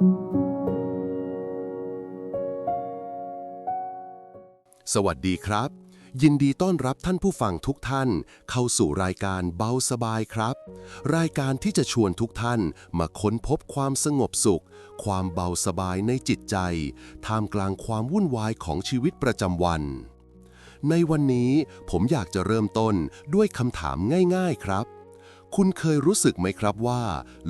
สวัสดีครับ ยินดีต้อนรับท่านผู้ฟังทุกท่าน เข้าสู่รายการเบาสบายครับ รายการที่จะชวนทุกท่านมาค้นพบความสงบสุข ความเบาสบายในจิตใจ ท่ามกลางความวุ่นวายของชีวิตประจำวัน ในวันนี้ผมอยากจะเริ่มต้นด้วยคำถามง่าย ๆ ครับ คุณเคยรู้สึกไหมครับว่า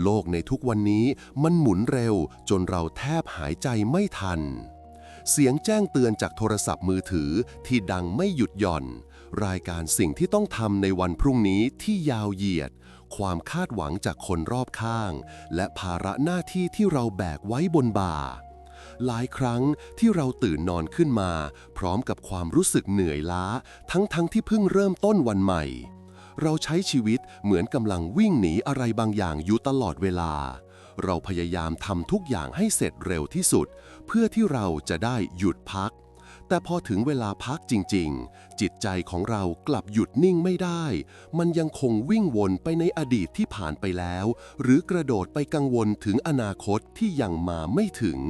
โลกในทุกวันนี้มันหมุนเร็วจนเราแทบหายใจไม่ทัน เสียงแจ้งเตือนจากโทรศัพท์มือถือที่ดังไม่หยุดหย่อน รายการสิ่งที่ต้องทำในวันพรุ่งนี้ที่ยาวเหยียด ความคาดหวังจากคนรอบข้าง และภาระหน้าที่ที่เราแบกไว้บนบ่าหลายครั้งที่เราตื่นนอนขึ้นมา พร้อมกับความรู้สึกเหนื่อยล้า ทั้งๆทที่เพิ่งเริ่มต้นวันใหม่ เราใช้ชีวิตเหมือนกำลังวิ่งหนีอะไรบางอย่างอยู่ตลอดเวลา เราพยายามทำทุกอย่างให้เสร็จเร็วที่สุด เพื่อที่เราจะได้หยุดพัก แต่พอถึงเวลาพักจริง ๆ จิตใจของเรากลับหยุดนิ่งไม่ได้ มันยังคงวิ่งวนไปในอดีตที่ผ่านไปแล้ว หรือกระโดดไปกังวลถึงอนาคตที่ยังมาไม่ถึง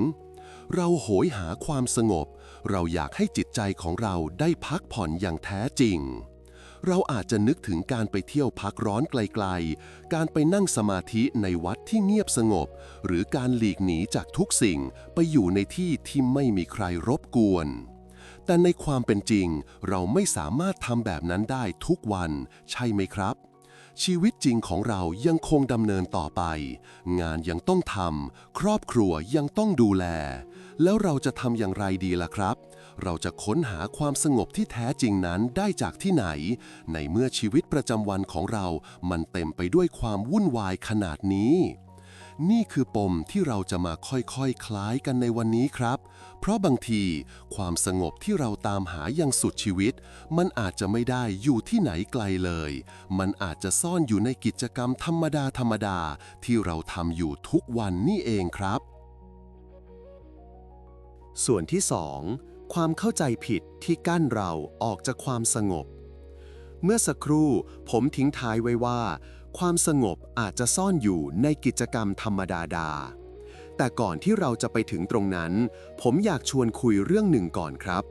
เราโหยหาความสงบ เราอยากให้จิตใจของเราได้พักผ่อนอย่างแท้จริง เราอาจจะนึกถึงการไปเที่ยวพักร้อนไกลๆ การไปนั่งสมาธิในวัดที่เงียบสงบ หรือการหลีกหนีจากทุกสิ่งไปอยู่ในที่ที่ไม่มีใครรบกวน แต่ในความเป็นจริง เราไม่สามารถทำแบบนั้นได้ทุกวัน ใช่ไหมครับชีวิตจริงของเรายังคงดำเนินต่อไป งานยังต้องทำ ครอบครัวยังต้องดูแล แล้วเราจะทำอย่างไรดีล่ะครับ เราจะค้นหาความสงบที่แท้จริงนั้นได้จากที่ไหน ในเมื่อชีวิตประจำวันของเรา มันเต็มไปด้วยความวุ่นวายขนาดนี้ นี่คือปมที่เราจะมาค่อยๆคคล้ายกันในวันนี้ครับ เพราะบางที ความสงบที่เราตามหาอย่างสุดชีวิต มันอาจจะไม่ได้อยู่ที่ไหนไกลเลย มันอาจจะซ่อนอยู่ในกิจกรรมธรรมดาธรรมดาๆที่เราทำอยู่ทุกวันนี่เองครับ ส่วนที่ 2 ความเข้าใจผิดที่กั้นเราออกจากความสงบ เมื่อสักครู่ผมทิ้งท้ายไว้ว่า ความสงบอาจจะซ่อนอยู่ในกิจกรรมธรรมดาดา แต่ก่อนที่เราจะไปถึงตรงนั้น ผมอยากชวนคุยเรื่องหนึ่งก่อนครับ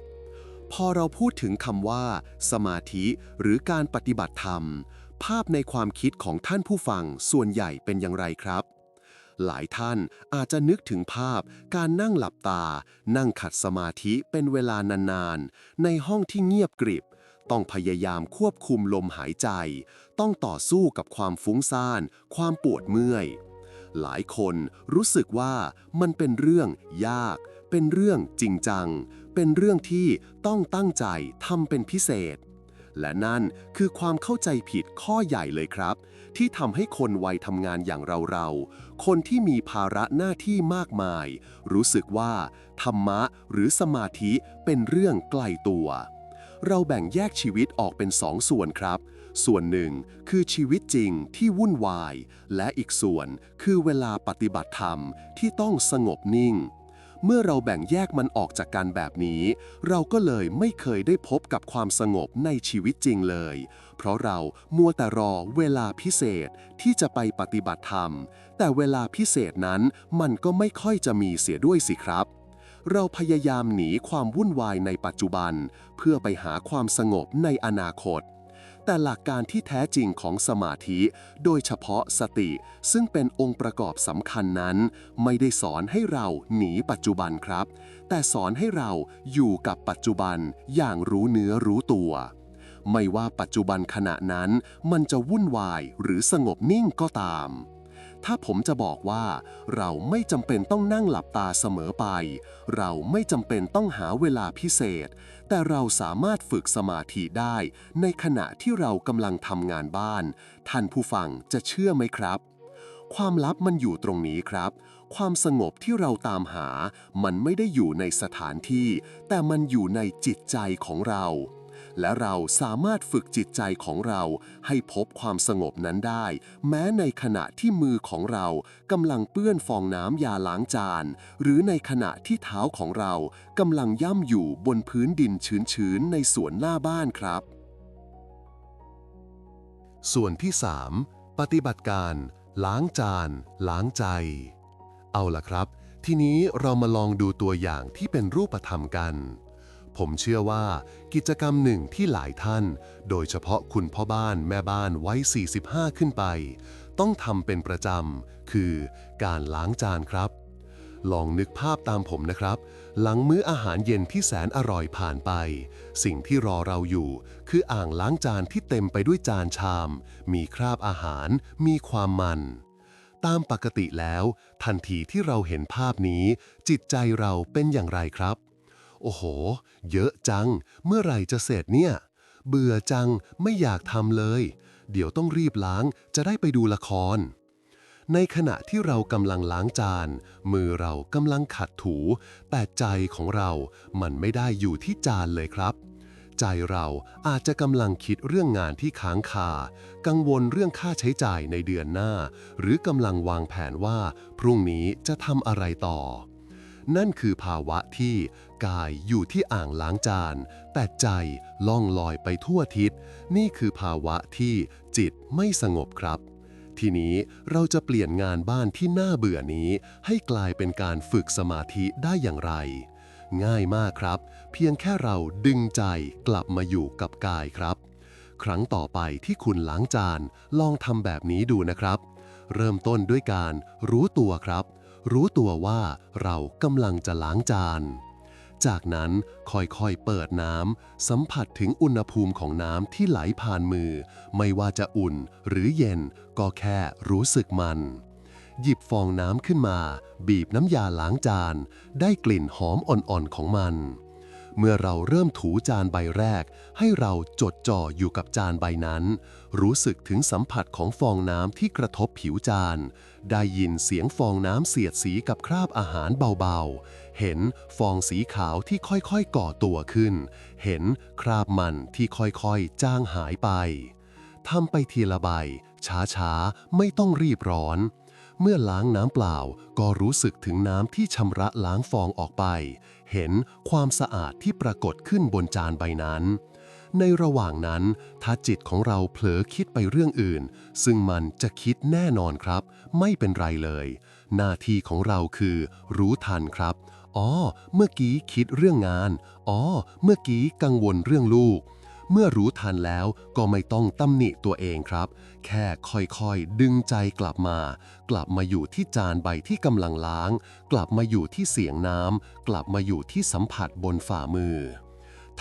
พอเราพูดถึงคำว่า สมาธิหรือการปฏิบัติธรรม ภาพในความคิดของท่านผู้ฟังส่วนใหญ่เป็นอย่างไรครับ หลายท่านอาจจะนึกถึงภาพการนั่งหลับตา นั่งขัดสมาธิเป็นเวลานานๆ ในห้องที่เงียบกริบ ต้องพยายามควบคุมลมหายใจ ต้องต่อสู้กับความฟุ้งซ่าน ความปวดเมื่อย หลายคนรู้สึกว่ามันเป็นเรื่องยาก เป็นเรื่องจริงจัง เป็นเรื่องที่ต้องตั้งใจทำเป็นพิเศษและนั่นคือความเข้าใจผิดข้อใหญ่เลยครับ ที่ทำให้คนวัยทำงานอย่างเราๆ คนที่มีภาระหน้าที่มากมาย รู้สึกว่า ธรรมะหรือสมาธิเป็นเรื่องไกลตัว เราแบ่งแยกชีวิตออกเป็นสองส่วนครับ ส่วนหนึ่งคือชีวิตจริงที่วุ่นวาย และอีกส่วนคือเวลาปฏิบัติธรรมที่ต้องสงบนิ่ง เมื่อเราแบ่งแยกมันออกจากกันแบบนี้ เราก็เลยไม่เคยได้พบกับความสงบในชีวิตจริงเลย เพราะเรามัวแต่รอเวลาพิเศษที่จะไปปฏิบัติธรรม แต่เวลาพิเศษนั้นมันก็ไม่ค่อยจะมีเสียด้วยสิครับเราพยายามหนีความวุ่นวายในปัจจุบัน เพื่อไปหาความสงบในอนาคต แต่หลักการที่แท้จริงของสมาธิ โดยเฉพาะสติ ซึ่งเป็นองค์ประกอบสำคัญนั้น ไม่ได้สอนให้เราหนีปัจจุบันครับ แต่สอนให้เราอยู่กับปัจจุบันอย่างรู้เนื้อรู้ตัว ไม่ว่าปัจจุบันขณะนั้นมันจะวุ่นวายหรือสงบนิ่งก็ตามถ้าผมจะบอกว่า เราไม่จำเป็นต้องนั่งหลับตาเสมอไป เราไม่จำเป็นต้องหาเวลาพิเศษ แต่เราสามารถฝึกสมาธิได้ในขณะที่เรากำลังทำงานบ้าน ท่านผู้ฟังจะเชื่อไหมครับ ความลับมันอยู่ตรงนี้ครับ ความสงบที่เราตามหา มันไม่ได้อยู่ในสถานที่ แต่มันอยู่ในจิตใจของเรา และเราสามารถฝึกจิตใจของเราให้พบความสงบนั้นได้ แม้ในขณะที่มือของเรากำลังเปื้อนฟองน้ำยาล้างจาน หรือในขณะที่เท้าของเรากำลังย่ำอยู่บนพื้นดินชื้นๆในสวนหน้าบ้านครับ ส่วนที่ 3 ปฏิบัติการ ล้างจาน ล้างใจ เอาล่ะครับ ทีนี้เรามาลองดูตัวอย่างที่เป็นรูปธรรมกัน ผมเชื่อว่ากิจกรรมหนึ่งที่หลายท่าน โดยเฉพาะคุณพ่อบ้านแม่บ้านวัย45 ขึ้นไป ต้องทำเป็นประจำ คือการล้างจานครับ ลองนึกภาพตามผมนะครับ หลังมื้ออาหารเย็นที่แสนอร่อยผ่านไป สิ่งที่รอเราอยู่ คืออ่างล้างจานที่เต็มไปด้วยจานชาม มีคราบอาหาร มีความมันตามปกติแล้ว ทันทีที่เราเห็นภาพนี้ จิตใจเราเป็นอย่างไรครับ โอ้โห เยอะจัง เมื่อไหร่จะเสร็จเนี่ย เบื่อจังไม่อยากทำเลย เดี๋ยวต้องรีบล้างจะได้ไปดูละคร ในขณะที่เรากำลังล้างจาน มือเรากำลังขัดถู แต่ใจของเรามันไม่ได้อยู่ที่จานเลยครับใจเราอาจจะกำลังคิดเรื่องงานที่ค้างคา กังวลเรื่องค่าใช้จ่ายในเดือนหน้า หรือกำลังวางแผนว่า พรุ่งนี้จะทำอะไรต่อ นั่นคือภาวะที่กายอยู่ที่อ่างล้างจาน แต่ใจล่องลอยไปทั่วทิศ นี่คือภาวะที่จิตไม่สงบครับ ทีนี้เราจะเปลี่ยนงานบ้านที่น่าเบื่อนี้ ให้กลายเป็นการฝึกสมาธิได้อย่างไร ง่ายมากครับ เพียงแค่เราดึงใจกลับมาอยู่กับกายครับ ครั้งต่อไปที่คุณล้างจาน ลองทำแบบนี้ดูนะครับ เริ่มต้นด้วยการรู้ตัวครับ รู้ตัวว่าเรากำลังจะล้างจาน จากนั้นค่อยๆเปิดน้ำสัมผัสถึงอุณหภูมิของน้ำที่ไหลผ่านมือ ไม่ว่าจะอุ่นหรือเย็นก็แค่รู้สึกมัน หยิบฟองน้ำขึ้นมา บีบน้ำยาล้างจาน ได้กลิ่นหอมอ่อนๆของมัน เมื่อเราเริ่มถูจานใบแรก ให้เราจดจ่ออยู่กับจานใบนั้น รู้สึกถึงสัมผัสของฟองน้ำที่กระทบผิวจาน ได้ยินเสียงฟองน้ำเสียดสีกับคราบอาหารเบาๆ เห็นฟองสีขาวที่ค่อยๆก่อตัวขึ้น เห็นคราบมันที่ค่อยๆจางหายไปทำไปทีละใบ ช้าๆ ไม่ต้องรีบร้อน เมื่อล้างน้ำเปล่าก็รู้สึกถึงน้ำที่ชำระล้างฟองออกไป เห็นความสะอาดที่ปรากฏขึ้นบนจานใบนั้น ในระหว่างนั้น ถ้าจิตของเราเผลอคิดไปเรื่องอื่น ซึ่งมันจะคิดแน่นอนครับ ไม่เป็นไรเลย หน้าที่ของเราคือ รู้ทันครับอ๋อเมื่อกี้คิดเรื่องงานอ๋อเมื่อกี้กังวลเรื่องลูก เมื่อรู้ทันแล้วก็ไม่ต้องตำหนิตัวเองครับ แค่ค่อยๆ ดึงใจกลับมา กลับมาอยู่ที่จานใบที่กำลังล้าง กลับมาอยู่ที่เสียงน้ำกลับมาอยู่ที่สัมผัสบนฝ่ามือ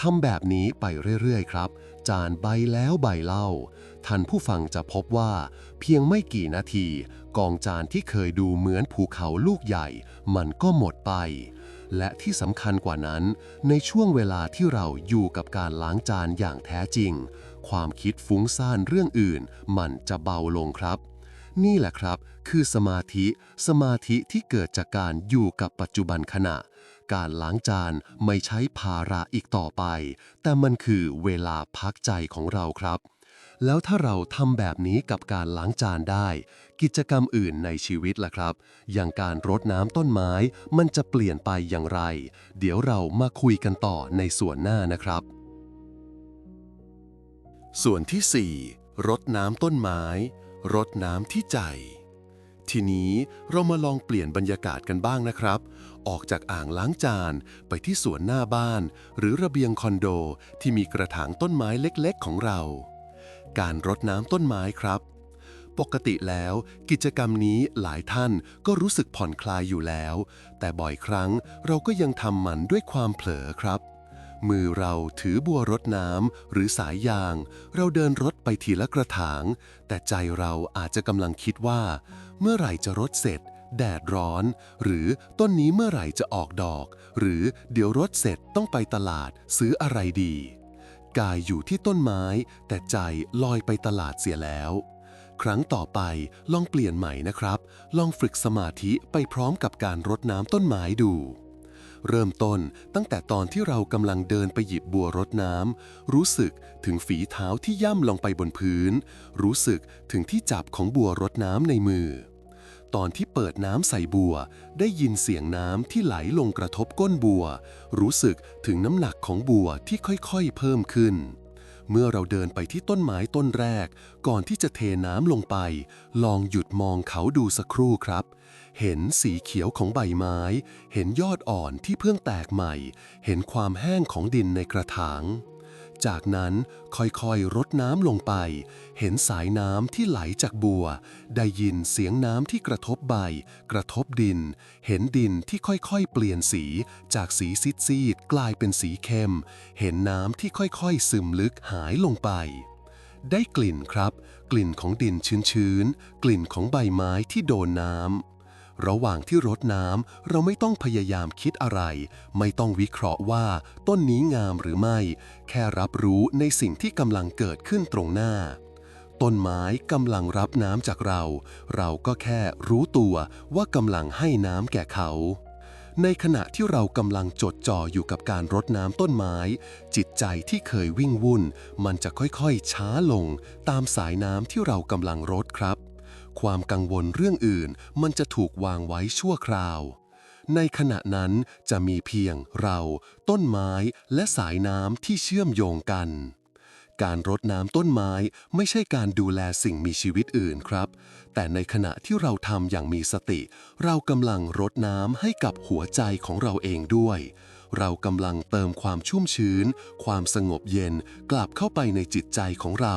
ทำแบบนี้ไปเรื่อยๆ ครับ จานใบแล้วใบเล่า ท่านผู้ฟังจะพบว่า เพียงไม่กี่นาที กองจานที่เคยดูเหมือนภูเขาลูกใหญ่ มันก็หมดไป และที่สำคัญกว่านั้น ในช่วงเวลาที่เราอยู่กับการล้างจานอย่างแท้จริง ความคิดฟุ้งซ่านเรื่องอื่น มันจะเบาลงครับ นี่แหละครับ คือสมาธิ สมาธิที่เกิดจากการอยู่กับปัจจุบันขณะ การล้างจานไม่ใช้ภาระอีกต่อไป แต่มันคือเวลาพักใจของเราครับแล้วถ้าเราทำแบบนี้กับการล้างจานได้ กิจกรรมอื่นในชีวิตล่ะครับ อย่างการรดน้ำต้นไม้มันจะเปลี่ยนไปอย่างไร เดี๋ยวเรามาคุยกันต่อในส่วนหน้านะครับ ส่วนที่ 4 รดน้ำต้นไม้ รดน้ำที่ใจ ทีนี้เรามาลองเปลี่ยนบรรยากาศกันบ้างนะครับ ออกจากอ่างล้างจานไปที่สวนหน้าบ้าน หรือระเบียงคอนโดที่มีกระถางต้นไม้เล็กๆ ของเรา การรดน้ำต้นไม้ครับ ปกติแล้ว กิจกรรมนี้หลายท่านก็รู้สึกผ่อนคลายอยู่แล้ว แต่บ่อยครั้งเราก็ยังทำมันด้วยความเผลอครับ มือเราถือบัวรดน้ำหรือสายยาง เราเดินรดไปทีละกระถาง แต่ใจเราอาจจะกำลังคิดว่า เมื่อไหร่จะรดเสร็จ แดดร้อน หรือต้นนี้เมื่อไหร่จะออกดอก หรือเดี๋ยวรดเสร็จต้องไปตลาดซื้ออะไรดี กายอยู่ที่ต้นไม้ แต่ใจลอยไปตลาดเสียแล้ว ครั้งต่อไปลองเปลี่ยนใหม่นะครับ ลองฝึกสมาธิไปพร้อมกับการรดน้ำต้นไม้ดู เริ่มต้นตั้งแต่ตอนที่เรากำลังเดินไปหยิบบัวรดน้ำรู้สึกถึงฝีเท้าที่ย่ำลงไปบนพื้น รู้สึกถึงที่จับของบัวรดน้ำในมือ ตอนที่เปิดน้ำใส่บัว ได้ยินเสียงน้ำที่ไหลลงกระทบก้นบัว รู้สึกถึงน้ำหนักของบัวที่ค่อยๆเพิ่มขึ้น เมื่อเราเดินไปที่ต้นไม้ต้นแรก ก่อนที่จะเทน้ำลงไป ลองหยุดมองเขาดูสักครู่ครับ เห็นสีเขียวของใบไม้ เห็นยอดอ่อนที่เพิ่งแตกใหม่ เห็นความแห้งของดินในกระถาง จากนั้นค่อยๆรดน้ำลงไป เห็นสายน้ำที่ไหลจากบัว ได้ยินเสียงน้ำที่กระทบใบ กระทบดิน เห็นดินที่ค่อยๆ เปลี่ยนสี จากสีซีดๆกลายเป็นสีเข้ม เห็นน้ำที่ค่อยๆ ซึมลึกหายลงไป ได้กลิ่นครับ กลิ่นของดินชื้นๆ กลิ่นของใบไม้ที่โดนน้ำ ระหว่างที่รดน้ำเราไม่ต้องพยายามคิดอะไร ไม่ต้องวิเคราะห์ว่าต้นนี้งามหรือไม่ แค่รับรู้ในสิ่งที่กำลังเกิดขึ้นตรงหน้า ต้นไม้กำลังรับน้ำจากเรา เราก็แค่รู้ตัวว่ากำลังให้น้ำแก่เขาในขณะที่เรากำลังจดจ่ออยู่กับการรดน้ำต้นไม้ จิตใจที่เคยวิ่งวุ่น มันจะค่อยๆ ช้าลงตามสายน้ำที่เรากำลังรดครับ ความกังวลเรื่องอื่น มันจะถูกวางไว้ชั่วคราว ในขณะนั้นจะมีเพียงเรา ต้นไม้และสายน้ำที่เชื่อมโยงกัน การรดน้ำต้นไม้ไม่ใช่การดูแลสิ่งมีชีวิตอื่นครับ แต่ในขณะที่เราทำอย่างมีสติ เรากำลังรดน้ำให้กับหัวใจของเราเองด้วย เรากำลังเติมความชุ่มชื้น ความสงบเย็นกลับเข้าไปในจิตใจของเรา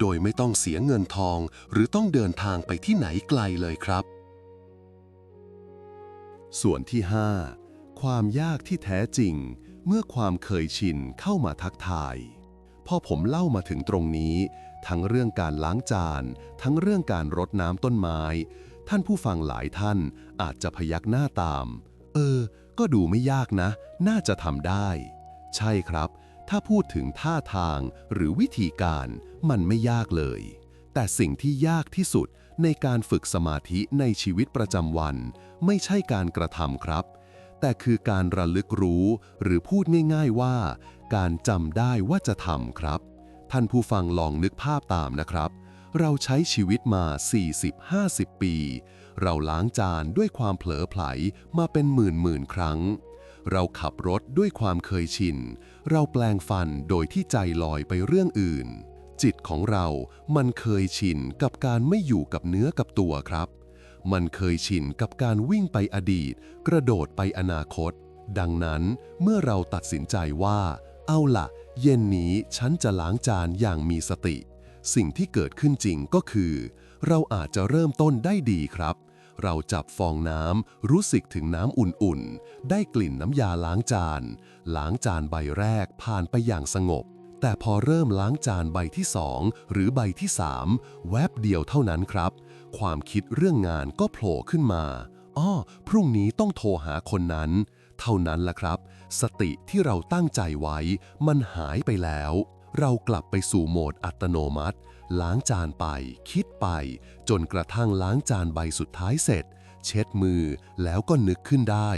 โดยไม่ต้องเสียเงินทอง หรือต้องเดินทางไปที่ไหนไกลเลยครับ ส่วนที่ 5 ความยากที่แท้จริง เมื่อความเคยชินเข้ามาทักทาย พอผมเล่ามาถึงตรงนี้ ทั้งเรื่องการล้างจาน ทั้งเรื่องการรดน้ำต้นไม้ ท่านผู้ฟังหลายท่านอาจจะพยักหน้าตาม เออ ก็ดูไม่ยากนะ น่าจะทำได้ ใช่ครับ ถ้าพูดถึงท่าทางหรือวิธีการมันไม่ยากเลย แต่สิ่งที่ยากที่สุดในการฝึกสมาธิในชีวิตประจำวัน ไม่ใช่การกระทำครับ แต่คือการระลึกรู้หรือพูดง่าย ๆว่า การจำได้ว่าจะทำครับ ท่านผู้ฟังลองนึกภาพตามนะครับ เราใช้ชีวิตมา 40-50 ปี เราล้างจานด้วยความเผลอไผลมาเป็นหมื่นหมื่นครั้ง เราขับรถด้วยความเคยชิน เราแปลงฟันโดยที่ใจลอยไปเรื่องอื่น จิตของเรา มันเคยชินกับการไม่อยู่กับเนื้อกับตัวครับ มันเคยชินกับการวิ่งไปอดีต กระโดดไปอนาคต ดังนั้นเมื่อเราตัดสินใจว่า เอาล่ะ เย็นนี้ฉันจะล้างจานอย่างมีสติ สิ่งที่เกิดขึ้นจริงก็คือเราอาจจะเริ่มต้นได้ดีครับ เราจับฟองน้ำรู้สึกถึงน้ำอุ่นๆ ได้กลิ่นน้ำยาล้างจาน ล้างจานใบแรกผ่านไปอย่างสงบ แต่พอเริ่มล้างจานใบที่สองหรือใบที่สามแวบเดียวเท่านั้นครับ ความคิดเรื่องงานก็โผล่ขึ้นมาอ้อพรุ่งนี้ต้องโทรหาคนนั้น เท่านั้นล่ะครับ สติที่เราตั้งใจไว้ มันหายไปแล้ว เรากลับไปสู่โหมดอัตโนมัติ ล้างจานไป คิดไป จนกระทั่งล้างจานใบสุดท้ายเสร็จ เช็ดมือแล้วก็นึกขึ้นได้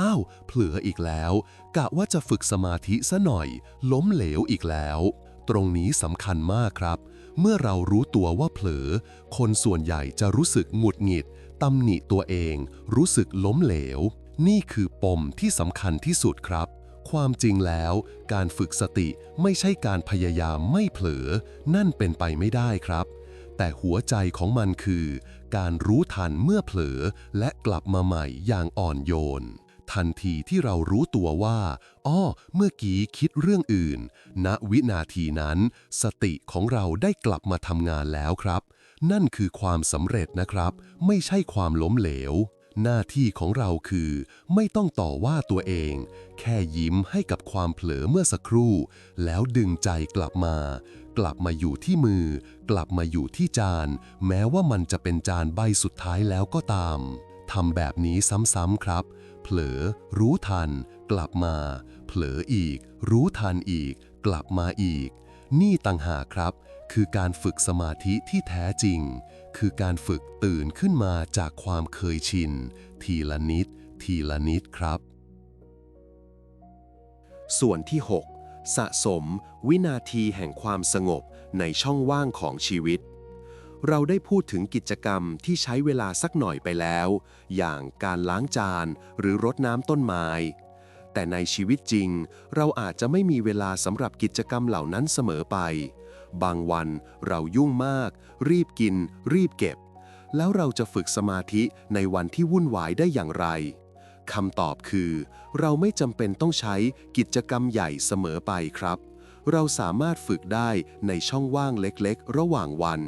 อ้าวเผลออีกแล้ว กะว่าจะฝึกสมาธิซะหน่อย ล้มเหลวอีกแล้ว ตรงนี้สำคัญมากครับ เมื่อเรารู้ตัวว่าเผลอ คนส่วนใหญ่จะรู้สึกหงุดหงิดตำหนิตัวเอง รู้สึกล้มเหลว นี่คือปมที่สำคัญที่สุดครับ ความจริงแล้ว การฝึกสติไม่ใช่การพยายามไม่เผลอ นั่นเป็นไปไม่ได้ครับ แต่หัวใจของมันคือ การรู้ทันเมื่อเผลอ และกลับมาใหม่อย่างอ่อนโยน ทันทีที่เรารู้ตัวว่าอ้อเมื่อกี้คิดเรื่องอื่น ณวินาทีนั้น สติของเราได้กลับมาทำงานแล้วครับ นั่นคือความสำเร็จนะครับ ไม่ใช่ความล้มเหลว หน้าที่ของเราคือ ไม่ต้องต่อว่าตัวเอง แค่ยิ้มให้กับความเผลอเมื่อสักครู่ แล้วดึงใจกลับมา กลับมาอยู่ที่มือ กลับมาอยู่ที่จาน แม้ว่ามันจะเป็นจานใบสุดท้ายแล้วก็ตามทำแบบนี้ซ้ำๆครับ เผลอ รู้ทัน กลับมา เผลออีก รู้ทันอีก กลับมาอีก นี่ต่างหากครับ คือการฝึกสมาธิที่แท้จริง คือการฝึกตื่นขึ้นมาจากความเคยชิน ทีละนิด ทีละนิดครับ ส่วนที่ 6 สะสม วินาทีแห่งความสงบในช่องว่างของชีวิต เราได้พูดถึงกิจกรรมที่ใช้เวลาสักหน่อยไปแล้ว อย่างการล้างจานหรือรดน้ำต้นไม้แแต่ในชีวิตจริง เราอาจจะไม่มีเวลาสำหรับกิจกรรมเหล่านั้นเสมอไป บางวันเรายุ่งมาก รีบกิน รีบเก็บ แล้วเราจะฝึกสมาธิในวันที่วุ่นวายได้อย่างไรคำตอบคือ เราไม่จำเป็นต้องใช้กิจกรรมใหญ่เสมอไปครับ เราสามารถฝึกได้ในช่องว่างเล็กๆ ระหว่างวัน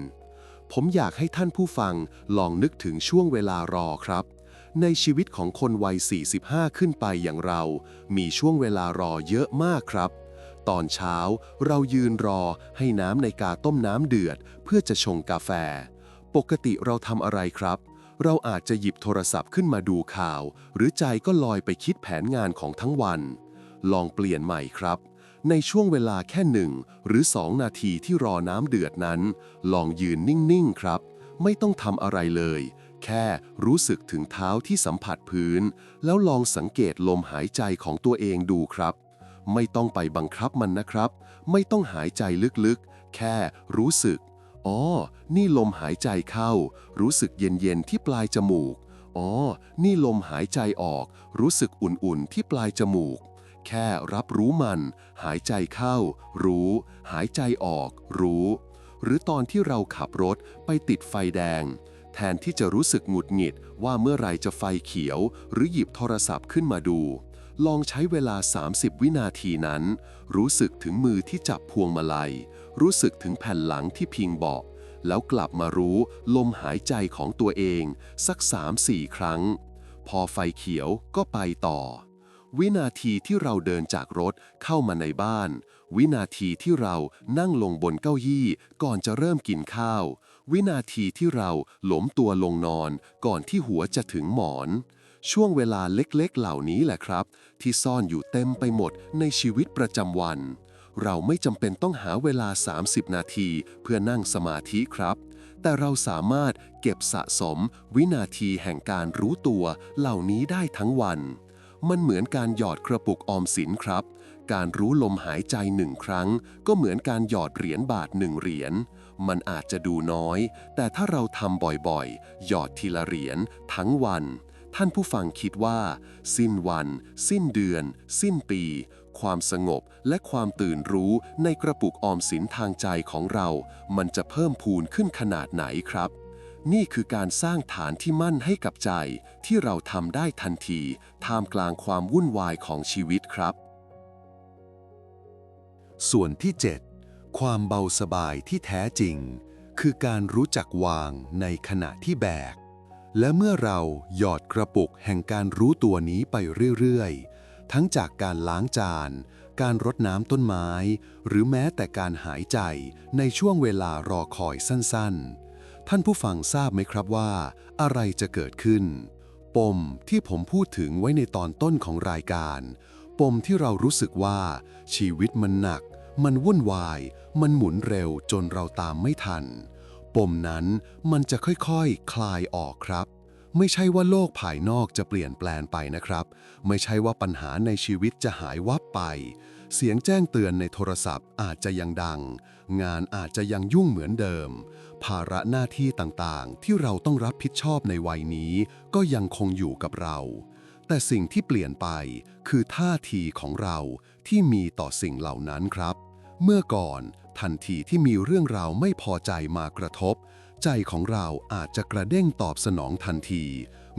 ผมอยากให้ท่านผู้ฟังลองนึกถึงช่วงเวลารอครับ ในชีวิตของคนวัย 45 ขึ้นไปอย่างเรา มีช่วงเวลารอเยอะมากครับ ตอนเช้าเรายืนรอให้น้ำในกาต้มน้ำเดือด เพื่อจะชงกาแฟ ปกติเราทำอะไรครับ เราอาจจะหยิบโทรศัพท์ขึ้นมาดูข่าว หรือใจก็ลอยไปคิดแผนงานของทั้งวัน ลองเปลี่ยนใหม่ครับ ในช่วงเวลาแค่หนึ่งหรือสองนาทีที่รอน้ำเดือดนั้น ลองยืนนิ่งๆครับ ไม่ต้องทำอะไรเลย แค่รู้สึกถึงเท้าที่สัมผัสพื้น แล้วลองสังเกตลมหายใจของตัวเองดูครับ ไม่ต้องไปบังคับมันนะครับ ไม่ต้องหายใจลึกๆ แค่รู้สึก อ๋อ นี่ลมหายใจเข้า รู้สึกเย็นๆ ที่ปลายจมูก อ๋อ นี่ลมหายใจออก รู้สึกอุ่นๆ ที่ปลายจมูก แค่รับรู้มัน หายใจเข้า รู้ หายใจออก รู้ หรือตอนที่เราขับรถไปติดไฟแดงแทนที่จะรู้สึกหงุดหงิดว่าเมื่อไหรจะไฟเขียว หรือหยิบโทรศัพท์ขึ้นมาดู ลองใช้เวลา 30 วินาทีนั้น รู้สึกถึงมือที่จับพวงมาลัย รู้สึกถึงแผ่นหลังที่พิงเบาะ แล้วกลับมารู้ลมหายใจของตัวเอง สัก 3-4 ครั้ง พอไฟเขียวก็ไปต่อ วินาทีที่เราเดินจากรถเข้ามาในบ้าน วินาทีที่เรานั่งลงบนเก้าอี้ก่อนจะเริ่มกินข้าว วินาทีที่เราหลมตัวลงนอนก่อนที่หัวจะถึงหมอน ช่วงเวลาเล็กๆ เหล่านี้แหละครับ ที่ซ่อนอยู่เต็มไปหมดในชีวิตประจำวัน เราไม่จำเป็นต้องหาเวลา 30 นาที เพื่อนั่งสมาธิครับ แต่เราสามารถเก็บสะสม วินาทีแห่งการรู้ตัวเหล่านี้ได้ทั้งวัน มันเหมือนการหยอดกระปุกออมสินครับ การรู้ลมหายใจหนึ่งครั้ง ก็เหมือนการหยอดเหรียญบาทหนึ่งเหรียญมันอาจจะดูน้อย แต่ถ้าเราทำบ่อยๆ หยอดทีละเหรียญทั้งวัน ท่านผู้ฟังคิดว่า สิ้นวัน สิ้นเดือน สิ้นปี ความสงบและความตื่นรู้ในกระปุกออมสินทางใจของเรา มันจะเพิ่มพูนขึ้นขนาดไหนครับ นี่คือการสร้างฐานที่มั่นให้กับใจ ที่เราทำได้ทันทีท่ามกลางความวุ่นวายของชีวิตครับ ส่วนที่ 7 ความเบาสบายที่แท้จริง คือการรู้จักวางในขณะที่แบก และเมื่อเราหยอดกระปุกแห่งการรู้ตัวนี้ไปเรื่อยๆ ทั้งจากการล้างจาน การรดน้ำต้นไม้ หรือแม้แต่การหายใจในช่วงเวลารอคอยสั้นๆ ท่านผู้ฟังทราบไหมครับว่า อะไรจะเกิดขึ้น ปมที่ผมพูดถึงไว้ในตอนต้นของรายการ ปมที่เรารู้สึกว่า ชีวิตมันหนัก มันวุ่นวาย มันหมุนเร็วจนเราตามไม่ทัน ปมนั้นมันจะค่อยๆคคลายออกครับ ไม่ใช่ว่าโลกภายนอกจะเปลี่ยนแปลงไปนะครับ ไม่ใช่ว่าปัญหาในชีวิตจะหายวับไป เสียงแจ้งเตือนในโทรศัพท์อาจจะยังดัง งานอาจจะยังยุ่งเหมือนเดิม ภาระหน้าที่ต่างๆ ที่เราต้องรับผิดชอบในวัยนี้ ก็ยังคงอยู่กับเรา แต่สิ่งที่เปลี่ยนไปคือท่าทีของเราที่มีต่อสิ่งเหล่านั้นครับเมื่อก่อน ทันทีที่มีเรื่องราวไม่พอใจมากระทบ ใจของเราอาจจะกระเด้งตอบสนองทันที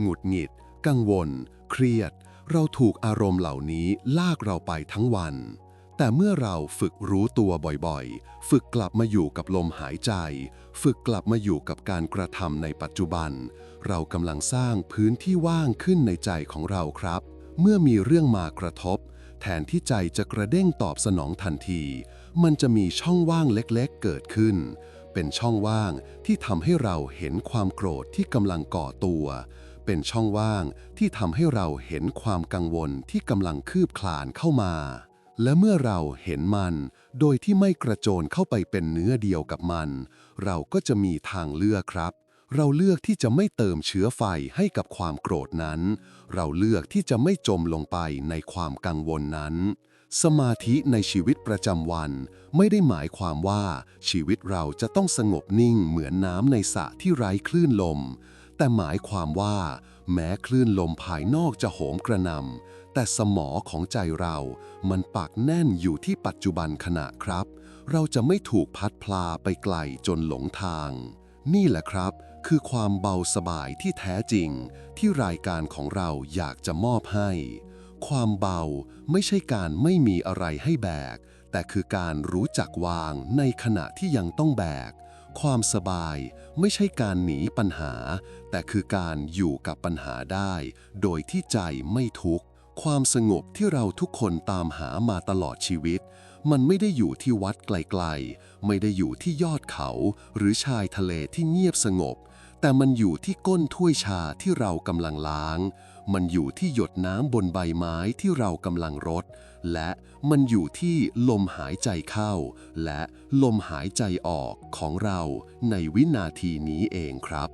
หงุดหงิด กังวล เครียด เราถูกอารมณ์เหล่านี้ลากเราไปทั้งวัน แต่เมื่อเราฝึกรู้ตัวบ่อยๆ ฝึกกลับมาอยู่กับลมหายใจ ฝึกกลับมาอยู่กับการกระทำในปัจจุบัน เรากำลังสร้างพื้นที่ว่างขึ้นในใจของเราครับ เมื่อมีเรื่องมากระทบ แทนที่ใจจะกระเด้งตอบสนองทันที มันจะมีช่องว่างเล็กๆ เกิดขึ้น เป็นช่องว่างที่ทำให้เราเห็นความโกรธที่กำลังก่อตัว เป็นช่องว่างที่ทำให้เราเห็นความกังวลที่กำลังคืบคลานเข้ามา และเมื่อเราเห็นมัน โดยที่ไม่กระโจนเข้าไปเป็นเนื้อเดียวกับมัน เราก็จะมีทางเลือกครับเราเลือกที่จะไม่เติมเชื้อไฟให้กับความโกรธนั้น เราเลือกที่จะไม่จมลงไปในความกังวลนั้น สมาธิในชีวิตประจำวัน ไม่ได้หมายความว่าชีวิตเราจะต้องสงบนิ่งเหมือนน้ำในสระที่ไร้คลื่นลม แต่หมายความว่า แม้คลื่นลมภายนอกจะโหมกระหนำแต่สมอของใจเรา มันปักแน่นอยู่ที่ปัจจุบันขณะครับ เราจะไม่ถูกพัดพลาไปไกลจนหลงทาง นี่แหละครับ คือความเบาสบายที่แท้จริง ที่รายการของเราอยากจะมอบให้ ความเบาไม่ใช่การไม่มีอะไรให้แบก แต่คือการรู้จักวางในขณะที่ยังต้องแบก ความสบายไม่ใช่การหนีปัญหา แต่คือการอยู่กับปัญหาได้ โดยที่ใจไม่ทุกข์ ความสงบที่เราทุกคนตามหามาตลอดชีวิต มันไม่ได้อยู่ที่วัดไกลๆ ไม่ได้อยู่ที่ยอดเขา หรือชายทะเลที่เงียบสงบ แต่มันอยู่ที่ก้นถ้วยชาที่เรากำลังล้าง มันอยู่ที่หยดน้ำบนใบไม้ที่เรากำลังรด และมันอยู่ที่ลมหายใจเข้า และลมหายใจออกของเราในวินาทีนี้เองครับ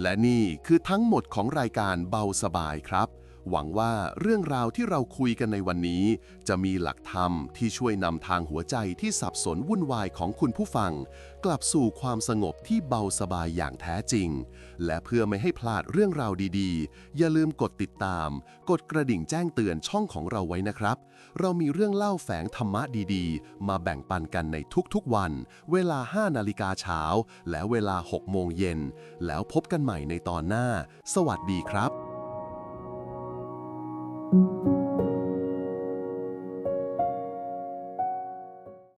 และนี่คือทั้งหมดของรายการเบาสบายครับ หวังว่าเรื่องราวที่เราคุยกันในวันนี้ จะมีหลักธรรมที่ช่วยนำทางหัวใจที่สับสนวุ่นวายของคุณผู้ฟัง กลับสู่ความสงบที่เบาสบายอย่างแท้จริง และเพื่อไม่ให้พลาดเรื่องราวดีๆ อย่าลืมกดติดตาม กดกระดิ่งแจ้งเตือนช่องของเราไว้นะครับ เรามีเรื่องเล่าแฝงธรรมะดีๆ มาแบ่งปันกันในทุกๆวัน เวลา 5 นาฬิกาเช้า และเวลา 6 โมงเย็น แล้วพบกันใหม่ในตอนหน้า สวัสดีครับ thank you